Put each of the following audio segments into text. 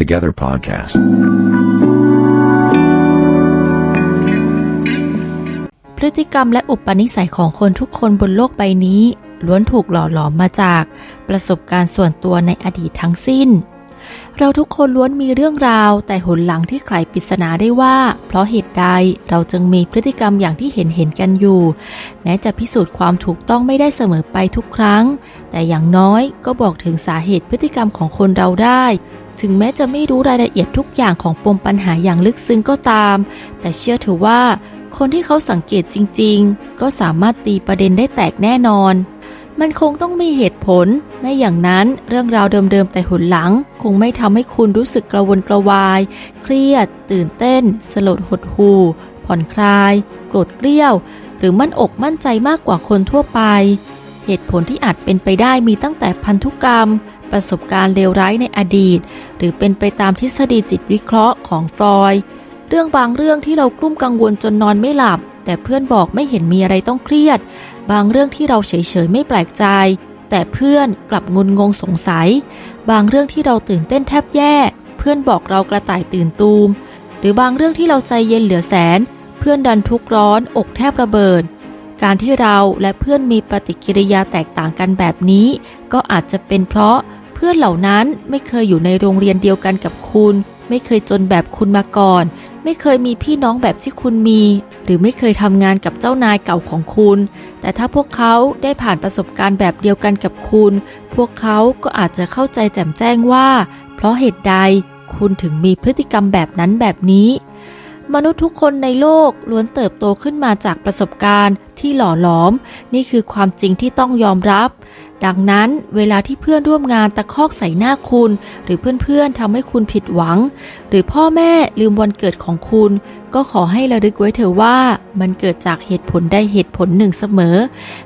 Together Podcast. พฤติกรรมและอุปนิสัยของคนทุกคนบนโลกใบนี้ ล้วนถูกหล่อหลอมมาจากประสบการณ์ส่วนตัวในอดีตทั้งสิ้น เราทุกคนล้วนมีเรื่องราว แต่หนหลังที่ใครปริศนาได้ว่า เพราะเหตุใดเราจึงมีพฤติกรรมอย่างที่เห็นเห็นกันอยู่ แม้จะพิสูจน์ความถูกต้องไม่ได้เสมอไปทุกครั้ง แต่อย่างน้อยก็บอกถึงสาเหตุพฤติกรรมของคนเราได้ ถึงแม้จะไม่รู้รายละเอียดทุกอย่างของปมปัญหาอย่างลึกซึ้งก็ตาม แต่เชื่อเถอะว่า คนที่เขาสังเกตจริง ๆ ก็สามารถตีประเด็นได้แตกแน่นอน มันคงต้องมีเหตุผล ไม่อย่างนั้นเรื่องราวเดิมๆแต่หนหลัง คงไม่ทำให้คุณรู้สึกกระวนกระวาย เครียด ตื่นเต้น สลดหดหู่ ผ่อนคลาย โกรธเกรี้ยว หรือมั่นอกมั่นใจมากกว่าคนทั่วไป เหตุผลที่อาจเป็นไปได้มีตั้งแต่พันธุกรรม ประสบการณ์เลวร้ายในอดีต หรือเป็นไปตามทฤษฎีจิตวิเคราะห์ของฟรอยด์เรื่องบางเรื่องที่เรากลุ้มกังวลจนนอนไม่หลับ แต่เพื่อนบอกไม่เห็นมีอะไรต้องเครียด บางเรื่องที่เราเฉยๆไม่แปลกใจ แต่เพื่อนกลับงุนงงสงสัย บางเรื่องที่เราตื่นเต้นแทบแย่ เพื่อนบอกเรากระต่ายตื่นตูม หรือบางเรื่องที่เราใจเย็นเหลือแสน เพื่อนดันทุกร้อน อกแทบระเบิด การที่เราและเพื่อนมีปฏิกิริยาแตกต่างกันแบบนี้ ก็อาจจะเป็นเพราะเพื่อนเหล่านั้นไม่เคยอยู่ในโรงเรียนเดียวกันกับคุณ ไม่เคยจนแบบคุณมาก่อน ไม่เคยมีพี่น้องแบบที่คุณมี หรือไม่เคยทำงานกับเจ้านายเก่าของคุณ แต่ถ้าพวกเขาได้ผ่านประสบการณ์แบบเดียวกันกับคุณ พวกเขาก็อาจจะเข้าใจแจ่มแจ้งว่า เพราะเหตุใดคุณถึงมีพฤติกรรมแบบนั้นแบบนี้ มนุษย์ทุกคนในโลกล้วนเติบโตขึ้นมาจากประสบการณ์ที่หล่อหลอม นี่คือความจริงที่ต้องยอมรับ ดังนั้นเวลาที่เพื่อนร่วมงานตะคอกใส่หน้าคุณ หรือเพื่อนๆทำให้คุณผิดหวัง หรือพ่อแม่ลืมวันเกิดของคุณ ก็ขอให้ระลึกไว้เถอะว่า มันเกิดจากเหตุผลใดเหตุผลหนึ่งเสมอ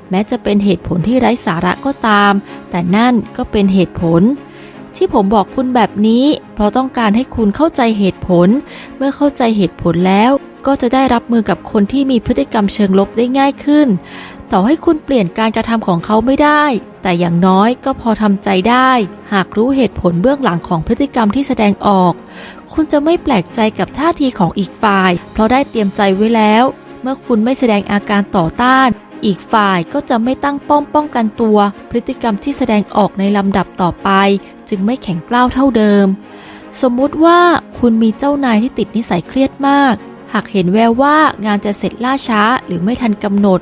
แม้จะเป็นเหตุผลที่ไร้สาระก็ตาม แต่นั่นก็เป็นเหตุผล ที่ผมบอกคุณแบบนี้ เพราะต้องการให้คุณเข้าใจเหตุผล เมื่อเข้าใจเหตุผลแล้ว ก็จะได้รับมือกับคนที่มีพฤติกรรมเชิงลบได้ง่ายขึ้น ต่อให้คุณเปลี่ยนการกระทำของเขาไม่ได้ แต่อย่างน้อยก็พอทำใจได้ หากรู้เหตุผลเบื้องหลังของพฤติกรรมที่แสดงออก คุณจะไม่แปลกใจกับท่าทีของอีกฝ่าย เพราะได้เตรียมใจไว้แล้ว เมื่อคุณไม่แสดงอาการต่อต้านอีกฝ่ายก็จะไม่ตั้งป้อมป้องกันตัว พฤติกรรมที่แสดงออกในลำดับต่อไป จึงไม่แข็งกร้าวเท่าเดิม สมมุติว่าคุณมีเจ้านายที่ติดนิสัยเครียดมาก หากเห็นแววว่างานจะเสร็จล่าช้าหรือไม่ทันกำหนด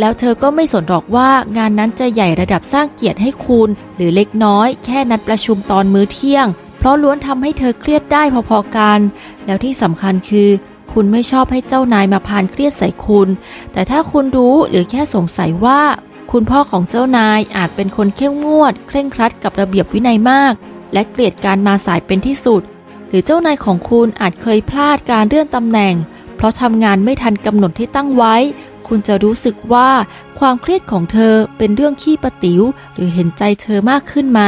แล้วเธอก็ไม่สนหรอกว่างานนั้นจะใหญ่ระดับสร้างเกียรติให้คุณ หรือเล็กน้อยแค่นัดประชุมตอนมื้อเที่ยง เพราะล้วนทำให้เธอเครียดได้พอๆกัน แล้วที่สำคัญคือคุณไม่ชอบให้เจ้านายมาพานเครียดใส่คุณ แต่ถ้าคุณรู้หรือแค่สงสัยว่า คุณพ่อของเจ้านายอาจเป็นคนเข้มงวด เคร่งครัดกับระเบียบวินัยมาก และเกลียดการมาสายเป็นที่สุด หรือเจ้านายของคุณอาจเคยพลาดการเลื่อนตำแหน่ง เพราะทำงานไม่ทันกำหนดที่ตั้งไว้ คุณจะรู้สึกว่าความเครียดของเธอเป็นเรื่องขี้ประติ๋วหรือเห็นใจเธอมากขึ้นไหม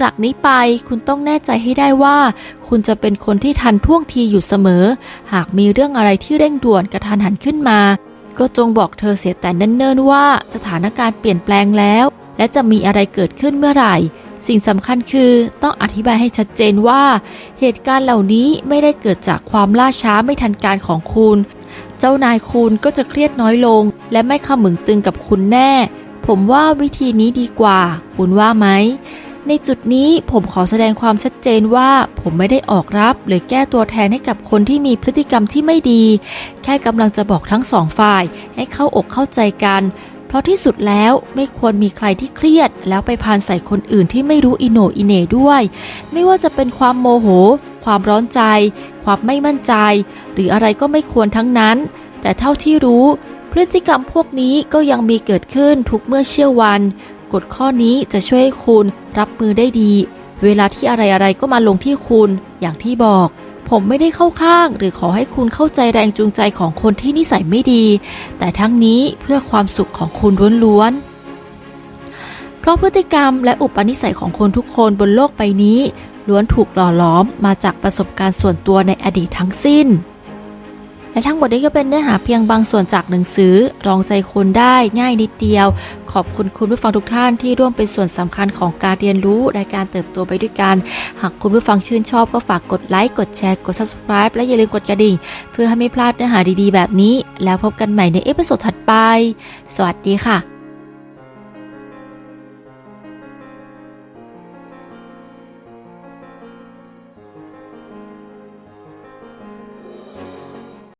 จากนี้ไปคุณต้องแน่ใจให้ได้ว่า คุณจะเป็นคนที่ทันท่วงทีอยู่เสมอ หากมีเรื่องอะไรที่เร่งด่วนกระทันหันขึ้นมา ก็จงบอกเธอเสียแต่เนิ่นๆว่าสถานการณ์เปลี่ยนแปลงแล้ว และจะมีอะไรเกิดขึ้นเมื่อไหร่ สิ่งสำคัญคือต้องอธิบายให้ชัดเจนว่า เหตุการณ์เหล่านี้ไม่ได้เกิดจากความล่าช้าไม่ทันการของคุณ เจ้านายคุณก็จะเครียดน้อยลง และไม่ขมึงตึงกับคุณแน่ ผมว่าวิธีนี้ดีกว่า คุณว่าไหม ในจุดนี้ผมขอแสดงความชัดเจนว่าผมไม่ได้ออกรับหรือแก้ตัวแทนให้กับคนที่มีพฤติกรรมที่ไม่ดี แค่กำลังจะบอกทั้งสองฝ่ายให้เข้าอกเข้าใจกัน เพราะที่สุดแล้วไม่ควรมีใครที่เครียด แล้วไปพานใส่คนอื่นที่ไม่รู้อิโนอิเน่ด้วย ไม่ว่าจะเป็นความโมโห ความร้อนใจ ความไม่มั่นใจ หรืออะไรก็ไม่ควรทั้งนั้น แต่เท่าที่รู้พฤติกรรมพวกนี้ก็ยังมีเกิดขึ้นทุกเมื่อเชื่อวัน กฎข้อนี้จะช่วยให้คุณรับมือได้ดี เวลาที่อะไรๆก็มาลงที่คุณ อย่างที่บอก ผมไม่ได้เข้าข้าง หรือขอให้คุณเข้าใจแรงจูงใจของคนที่นิสัยไม่ดี แต่ทั้งนี้เพื่อความสุขของคุณล้วนๆ เพราะพฤติกรรมและอุปนิสัยของคนทุกคนบนโลกใบนี้ล้วนถูกหล่อหลอมมาจากประสบการณ์ส่วนตัวในอดีตทั้งสิ้น และทั้งหมดนี้ก็เป็นเนื้อหาเพียงบางส่วนจากหนังสือ รองใจคนได้ง่ายนิดเดียว ขอบคุณคุณผู้ฟังทุกท่านที่ร่วมเป็นส่วนสำคัญของการเรียนรู้ในการเติบโตไปด้วยกัน หากคุณผู้ฟังชื่นชอบก็ฝากกดไลค์ กดแชร์ กด subscribe และอย่าลืมกดกระดิ่ง เพื่อให้ไม่พลาดเนื้อหาดีๆ แบบนี้ แล้วพบกันใหม่ในเอพิโซดถัดไป สวัสดีค่ะ